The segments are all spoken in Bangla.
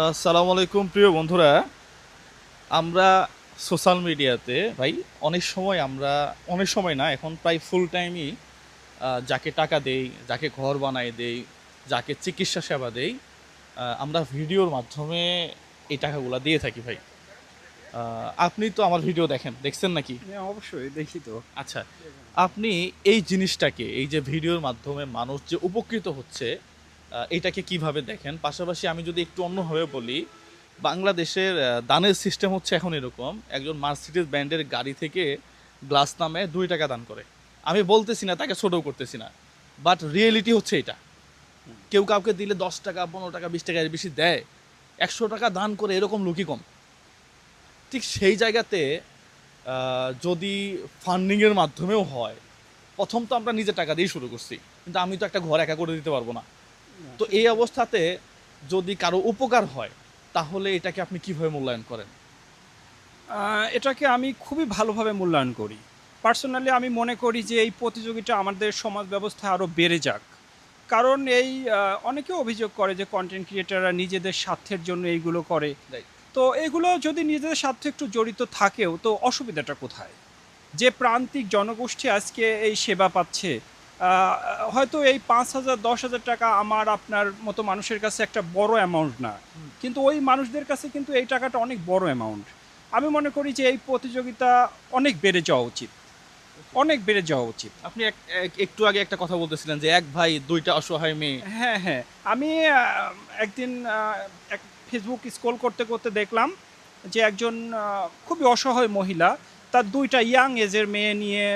আসসালামু আলাইকুম প্রিয় বন্ধুরা। আমরা সোশ্যাল মিডিয়াতে ভাই অনেক সময় আমরা অনেক সময় না এখন প্রায় ফুল টাইমই যাকে টাকা দেই যাকে ঘর বানায় দেই যাকে চিকিৎসা সেবা দেই আমরা ভিডিওর মাধ্যমে এই টাকাগুলো দিয়ে থাকি ভাই। আপনি তো আমার ভিডিও দেখেন দেখছেন নাকি? হ্যাঁ অবশ্যই দেখি তো। আচ্ছা আপনি এই জিনিসটাকে এই যে ভিডিওর মাধ্যমে মানুষ যে উপকৃত হচ্ছে এটাকে কীভাবে দেখেন? পাশাপাশি আমি যদি একটু অন্যভাবে বলি, বাংলাদেশের দানের সিস্টেম হচ্ছে এখন এরকম, একজন মার্সিডিজ ব্র্যান্ডের গাড়ি থেকে গ্লাস নামে দুই টাকা দান করে। আমি বলতেছি না, তাকে ছোটও করতেছি না বাট রিয়েলিটি হচ্ছে এটা। কেউ কাউকে দিলে দশ টাকা, পনেরো টাকা, বিশ টাকা এর বেশি দেয়, একশো টাকা দান করে এরকম লোকই কম। ঠিক সেই জায়গাতে যদি ফান্ডিংয়ের মাধ্যমেও হয়, প্রথম তো আমরা নিজের টাকা দিয়ে শুরু করছি, কিন্তু আমি তো একটা ঘর একা করে দিতে পারব না। তো এই অবস্থাতে যদি কারও উপকার হয় তাহলে এটাকে আপনি কীভাবে মূল্যায়ন করেন? এটাকে আমি খুবই ভালোভাবে মূল্যায়ন করি। পার্সোনালি আমি মনে করি যে এই প্রতিযোগিতা আমাদের সমাজ ব্যবস্থা আরও বেড়ে যাক। কারণ এই অনেকে অভিযোগ করে যে কন্টেন্ট ক্রিয়েটাররা নিজেদের স্বার্থের জন্য এইগুলো করে। তো এগুলো যদি নিজেদের স্বার্থে একটু জড়িত থাকেও তো অসুবিধাটা কোথায়? যে প্রান্তিক জনগোষ্ঠী আজকে এই সেবা পাচ্ছে হয়তো এই পাঁচ হাজার দশ হাজার টাকা আমার আপনার মতো মানুষের কাছে একটা বড় অ্যামাউন্ট না। কিন্তু ওই মানুষদের কাছে কিন্তু এই টাকাটা অনেক বড় অ্যামাউন্ট আমি মনে করি যে এই প্রতিযোগিতা অনেক বেড়ে যাওয়া উচিত। অনেক বেড়ে যাওয়া উচিত। আপনি এক- এক- একটু আগে একটা কথা বলতেছিলেন যে এক ভাই দুইটা অসহায় মেয়ে। হ্যাঁ হ্যাঁ। আমি একদিন এক ফেসবুক স্ক্রল করতে করতে দেখলাম যে একজন খুবই অসহায় মহিলা তার দুইটা ইয়াং এজের মেয়ে নিয়ে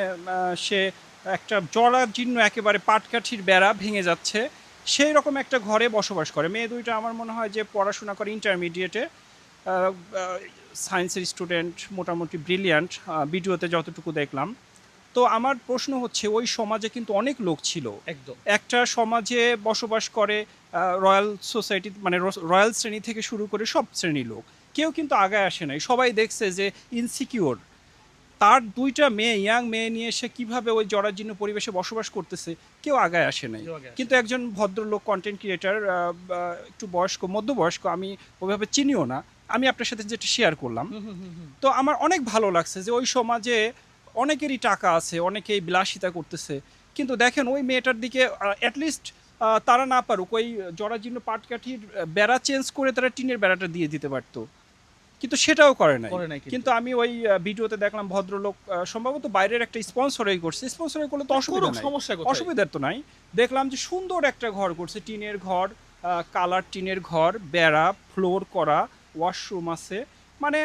সে একটা জরাজীর্ণ একেবারে পাটকাঠির বেড়া ভেঙে যাচ্ছে। সেই রকম একটা ঘরে বসবাস করে। মেয়ে দুইটা আমার মনে হয় যে পড়াশোনা করে ইন্টারমিডিয়েটে সায়েন্সের স্টুডেন্ট মোটামুটি ব্রিলিয়ান্ট ভিডিওতে যতটুকু দেখলাম। তো আমার প্রশ্ন হচ্ছে ওই সমাজে কিন্তু অনেক লোক ছিল। একদম। একটা সমাজে বসবাস করে রয়্যাল সোসাইটি মানে রয়্যাল শ্রেণি থেকে শুরু করে সব শ্রেণির লোক। কেউ কিন্তু আগায় আসে নাই। সবাই দেখছে যে ইনসিকিওর তার দুইটা মেয়ে ইয়াং মেয়ে নিয়ে সে কীভাবে ওই জরাজীর্ণ পরিবেশে বসবাস করতেছে কেউ আগায় আসে নাই। কিন্তু একজন ভদ্রলোক কন্টেন্ট ক্রিয়েটার একটু বয়স্ক মধ্যবয়স্ক আমি ওইভাবে চিনিও না। আমি আপনার সাথে যেটা শেয়ার করলাম। তো আমার অনেক ভালো লাগছে যে ওই সমাজে অনেকেরই টাকা আছে অনেকেই বিলাসিতা করতেছে। কিন্তু দেখেন ওই মেয়েটার দিকে অ্যাটলিস্ট তারা না পারুক ওই জরাজীর্ণ পাটকাঠির বেড়া চেঞ্জ করে তারা টিনের বেড়াটা দিয়ে দিতে পারতো। কিন্তু সেটাও করে নাই। কিন্তু। আমি ওই ভিডিওতে দেখলাম ভদ্রলোক সম্ভবত বাইরের একটা স্পন্সরই করছে। স্পন্সরই করলে তো অসুবিধা সমস্যা কোথায়? অসুবিধার তো নাই। দেখলাম যে সুন্দর একটা ঘর করছে টিনের ঘর কালার টিনের ঘর বেড়া ফ্লোর করা ওয়াশরুম আছে। মানে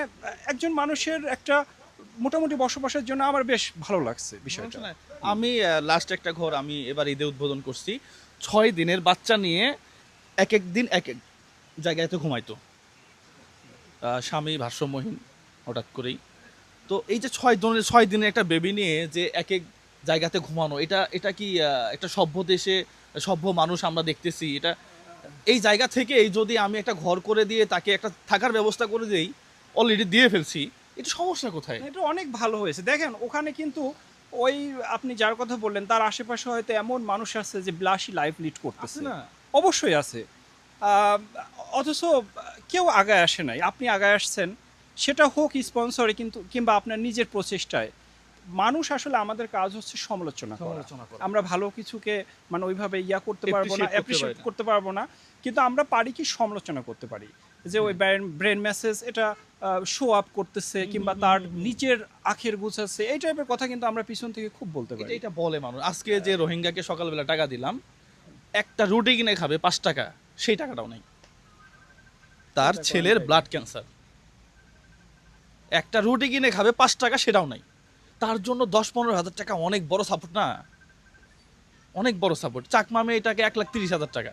একজন মানুষের একটা মোটামুটি বসবাসের জন্য আমার বেশ ভালো লাগছে বিষয়টা। আমি লাস্ট একটা ঘর আমি এবার ঈদে উদ্বোধন করছি। ছয় দিনের বাচ্চা নিয়ে এক এক দিন এক এক জায়গায় তো ঘুমাইতো। স্বামী ভারসাম্যহীন হঠাৎ করেই। তো এই যে ছয় দিনের ছয় দিনের একটা বেবি নিয়ে যে এক এক জায়গাতে ঘুমানো এটা এটা কি একটা সভ্য দেশে সভ্য মানুষ আমরা দেখতেছি? এটা এই জায়গা থেকে এই যদি আমি একটা ঘর করে দিয়ে তাকে একটা থাকার ব্যবস্থা করে দিই অলরেডি দিয়ে ফেলছি এটা সমস্যা কোথায়? এটা অনেক ভালো হয়েছে। দেখেন ওখানে কিন্তু ওই আপনি যার কথা বললেন তার আশেপাশে হয়তো এমন মানুষ আছে যে বিলাসী লাইফ লিড করতেছে। না? অবশ্যই আছে। অথচ কেউ আগায় আসে নাই। আপনি আগায় আসছেন সেটা হোক স্পন্সরে কিন্তু কিংবা আপনার নিজের প্রচেষ্টায়। মানুষ আসলে আমাদের কাজ হচ্ছে সমালোচনা করা। আমরা ভালো কিছুকে মানে ওইভাবে ইয়া করতে পারব না অ্যাপ্রিসিয়েট করতে পারব না। কিন্তু আমরা পারি কি সমালোচনা করতে পারি। যে ওই ব্রেন মেসেজ এটা শো আপ করতেছে কিংবা তার নিচের আখের গুছাচ্ছে এই টাইপের কথা কিন্তু আমরা পিছন থেকে খুব বলতে পারি। এটা এটা বলে মানুষ। আজকে যে রোহিঙ্গাকে সকালবেলা টাকা দিলাম একটা রুটি কিনে খাবে পাঁচ টাকা। সেই টাকাটাও নেই। তার ছেলের ব্লাড ক্যান্সার একটা রুটি কিনে খাবে পাঁচ টাকা সেটাও নাই। তার জন্য দশ পনেরো হাজার টাকা অনেক বড় সাপোর্ট না? অনেক বড় সাপোর্ট চাকমামে এটাকে এক লাখ তিরিশ হাজার টাকা।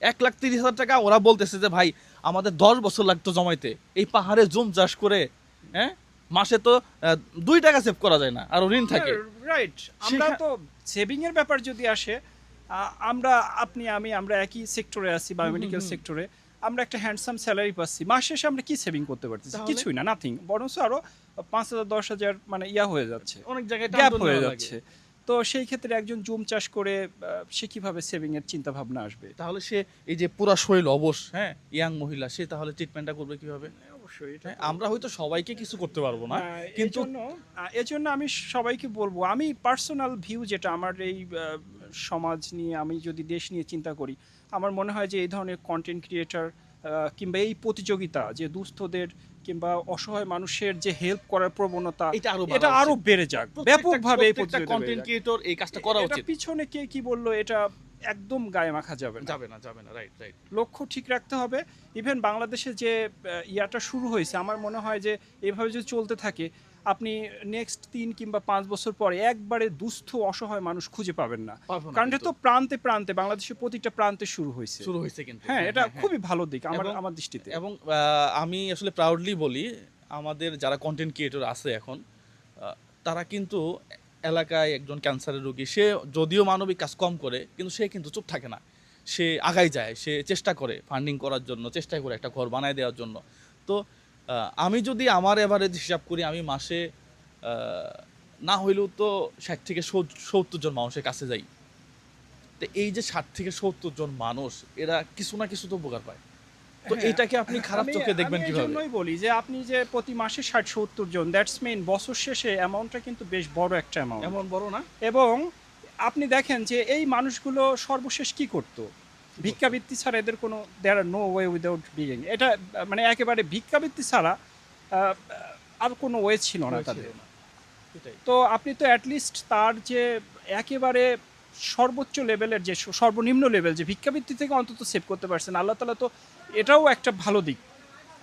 এক লাখ তিরিশ হাজার টাকা ওরা বলতেছে যে ভাই আমাদের দশ বছর লাগতো জমাইতে। এই পাহাড়ে জুম চাষ করে হ্যাঁ মাসে তো দুই টাকা সেভ করা যায় না। আর ঋণ থাকে। রাইট আমরা তো সেভিং এর ব্যাপার যদি আসে আমরা আপনি আমি আমরা একই সেক্টরে আছি বায়োমেডিকেল সেক্টরে আমরা একটা হ্যান্ডসাম স্যালারি পাচ্ছি। মাস শেষে আমরা কি সেভিং করতে পারতেছি? কিছুই না নাথিং বরঞ্চ আরও পাঁচ হাজার দশ হাজার মানে ইয়া হয়ে যাচ্ছে। অনেক জায়গায় গ্যাপ হয়ে যাচ্ছে। তো সেই ক্ষেত্রে একজন জুম চাষ করে সে কীভাবে সেভিং এর চিন্তা ভাবনা আসবে? তাহলে সে এই যে পুরা শরীর অবশ হ্যাঁ ইয়াং মহিলা সে তাহলে ট্রিটমেন্টটা করবে কীভাবে? অবশ্যই হ্যাঁ, আমরা হয়তো সবাইকে কিছু করতে পারব না কিন্তু এজন্য আমি সবাইকে বলব আমি পার্সোনাল ভিউ যেটা আমার এই সমাজ নিয়ে আমি যদি দেশ নিয়ে চিন্তা করি আমার মনে হয় যে এই ধরনের কন্টেন্ট ক্রিয়েটার কিংবা এই প্রতিযোগিতা যে দুস্থদের কিংবা অসহায় মানুষের যে হেল্প করার প্রবণতা এটা আরও এটা আরও বেড়ে যাক ব্যাপকভাবে এই প্রতিযোগিতা কন্টেন্ট ক্রিয়েটর এই কাজটা করা উচিত। পিছনে কে কি বলল এটা একদম গায়ে মাখা যাবে না। যাবে না যাবে না রাইট রাইট লক্ষ্য ঠিক রাখতে হবে। ইভেন বাংলাদেশে যে ইয়াটা শুরু হয়েছে আমার মনে হয় যে এভাবে যদি চলতে থাকে আপনি নেক্সট তিন কিংবা পাঁচ বছর পরে একবারে দুস্থ অসহায় মানুষ খুঁজে পাবেন না। কারণ এটা তো প্রান্তে প্রান্তে বাংলাদেশের প্রতিটা প্রান্তে শুরু হয়েছে। শুরু হয়েছে কিন্তু। হ্যাঁ এটা হ্যাঁ। খুবই ভালো দিক আমার আমার দৃষ্টিতে। এবং আমি আসলে প্রাউডলি বলি আমাদের যারা কন্টেন্ট ক্রিয়েটর আছে এখন তারা কিন্তু এলাকায় একজন ক্যান্সারের রোগী সে যদিও মানবিক কাজ কম করে কিন্তু সে কিন্তু চুপ থাকে না। সে আগাই যায় সে চেষ্টা করে ফান্ডিং করার জন্য চেষ্টা করে একটা ঘর বানায় দেওয়ার জন্য। তো আমি যদি আমার এভারেজ হিসাব করি আমি মাসে আহ, না হইলেও তো ষাট থেকে সত্তর জন মানুষের কাছে যাই। তো এই যে ষাট থেকে সত্তর জন মানুষ এরা কিছু না কিছু তো উপকার পায়। তো হ্যাঁ, এটাকে আপনি খারাপ চোখে দেখবেন আমি কীভাবে? জন্যই বলি যে আপনি যে প্রতি মাসে ষাট সত্তর জন দ্যাটস মেইন বছর শেষে অ্যামাউন্টটা কিন্তু বেশ বড় একটা অ্যামাউন্ট এমন বড় না? এবং আপনি দেখেন যে এই মানুষগুলো সর্বশেষ কি করতো? ভিক্ষাবৃত্তি ছাড়া এদের কোনো there are no way without being এটা মানে একেবারে ভিক্ষাবৃত্তি ছাড়া আর কোনো ওয়ে ছিল না তাদের। তো আপনি তো অ্যাটলিস্ট তার যে একেবারে সর্বোচ্চ লেভেলের যে সর্বনিম্ন লেভেল যে ভিক্ষাবৃত্তি থেকে অন্তত সেভ করতে পারছেন আল্লাহ তালা তো এটাও একটা ভালো দিক।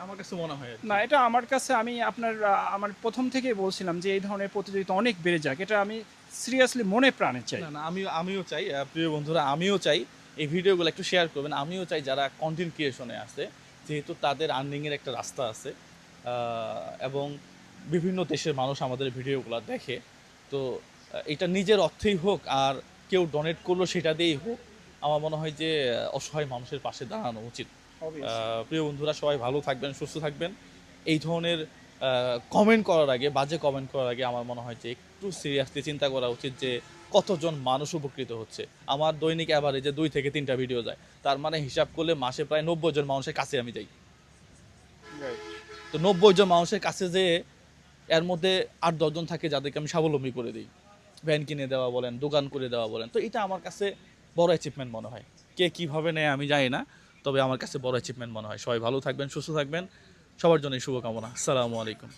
আমার কাছে মনে হয় না এটা আমার কাছে আমি আপনার আমার প্রথম থেকেই বলছিলাম যে এই ধরনের প্রতিযোগিতা অনেক বেড়ে যাক এটা আমি সিরিয়াসলি মনে প্রাণে চাই। না না আমিও আমিও চাই প্রিয় বন্ধুরা আমিও চাই এই ভিডিওগুলো একটু শেয়ার করবেন। আমিও চাই যারা কন্টেন্ট ক্রিয়েশনে আছে যেহেতু তাদের আর্নিংয়ের একটা রাস্তা আছে এবং বিভিন্ন দেশের মানুষ আমাদের ভিডিওগুলো দেখে তো এটা নিজের অর্থেই হোক আর কেউ ডোনেট করল সেটা দিয়েই হোক আমার মনে হয় যে অসহায় মানুষের পাশে দাঁড়ানো উচিত। প্রিয় বন্ধুরা সবাই ভালো থাকবেন সুস্থ থাকবেন। এই ধরনের কমেন্ট করার আগে, বাজে কমেন্ট করার আগে আমার মনে হয় যে একটু সিরিয়াসলি চিন্তা করা উচিত যে কতজন মানুষ উপকৃত হচ্ছে। আমার দৈনিক অ্যাভারেজে দুই থেকে তিনটা ভিডিও যায়। তার মানে হিসাব করলে মাসে প্রায় নব্বই জন মানুষের কাছে আমি যাই। তো নব্বই জন মানুষের কাছে যে এর মধ্যে আট দশজন থাকে যাদেরকে আমি স্বাবলম্বী করে দিই। ভ্যান কিনে দেওয়া বলেন, দোকান করে দেওয়া বলেন। তো এটা আমার কাছে বড় অ্যাচিভমেন্ট মনে হয়। কে কীভাবে নেয় আমি জানি না, তবে আমার কাছে বড় অ্যাচিভমেন্ট মনে হয়। সবাই ভালো থাকবেন, সুস্থ থাকবেন। সবার জন্য শুভকামনা। আসসালামু আলাইকুম।